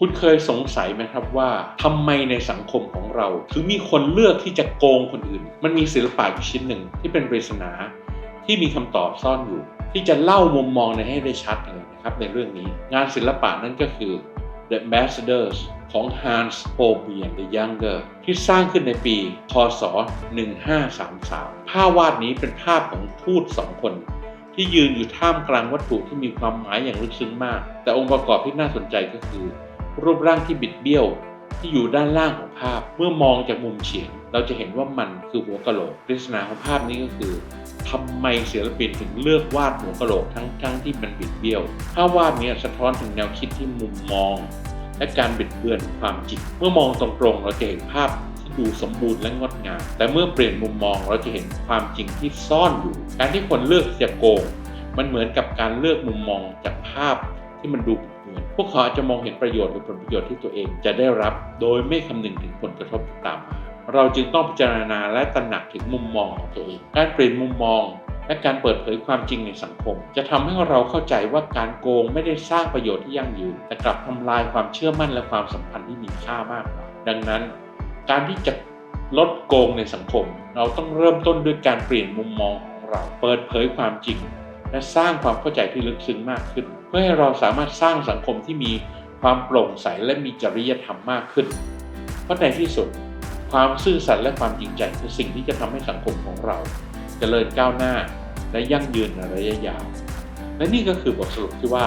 คุณเคยสงสัยไหมครับว่าทำไมในสังคมของเรา ถึงมีคนเลือกที่จะโกงคนอื่น มันมีศิลปะอยู่ชิ้นหนึ่งที่เป็นปริศนา ที่มีคำตอบซ่อนอยู่ ที่จะเล่ามุมมองในให้ได้ชัดเลยนะครับในเรื่องนี้ งานศิลปะนั่นก็คือ The Ambassadors ของ Hans p o b i a n the Younger ที่สร้างขึ้นในปี พศ 1533 ภาพวาดนี้เป็นภาพของทูตสองคน ที่ยืนอยู่ท่ามกลางวัตถุที่มีความหมายอย่างลึกซึ้งมาก แต่องค์ประกอบที่น่าสนใจก็คือ รูปร่างที่บิดเบี้ยวที่อยู่ด้านล่างของภาพ เมื่อมองจากมุมเฉียง เราจะเห็นว่ามันคือหัวกะโหลกปริศนาของภาพนี้ก็คือทำไมศิลปินถึงเลือกวาดหัวกะโหลกทั้งทั้งที่มันบิดเบี้ยวภาพวาดนี้สะท้อนถึงแนวคิดที่มุมมอง และการบิดเบือนความจริงเมื่อมองตรงๆเราจะเห็นภาพที่ดูสมบูรณ์และงดงามแต่เมื่อเปลี่ยนมุมมองเราจะเห็นความจริงที่ซ่อนอยู่ การที่คนเลือกจะโกงมันเหมือนกับการเลือกมุมมองจากภาพ ที่มันดูบิดเบือนพวกเขาอาจจะมองเห็นประโยชน์หรือผลประโยชน์ที่ตัวเองจะได้รับ โดยไม่คำนึงถึงผลกระทบตามมาเราจึงต้องพิจารณาและตระหนักถึงมุมมองของตัวเอง การเปลี่ยนมุมมอง และการเปิดเผยความจริงในสังคม จะทำให้เราเข้าใจว่าการโกงไม่ได้สร้างประโยชน์ที่ยั่งยืน แต่กลับทำลายความเชื่อมั่นและความสัมพันธ์ที่มีค่ามากกว่า ดังนั้น การที่จะลดโกงในสังคม เราต้องเริ่มต้นด้วยการเปลี่ยนมุมมองของเรา เปิดเผยความจริง และสร้างความเข้าใจที่ลึกซึ้งมากขึ้น เพื่อให้เราสามารถสร้างสังคมที่มีความโปร่งใสและมีจริยธรรมมากขึ้น เพราะในที่สุด ความซื่อสัตย์และความจริงใจคือสิ่งที่จะทำให้สังคมของเราจเจริญก้าวหน้า และยั่งยืนในระยะยาว และนี่ก็คือบทสรุปที่ว่า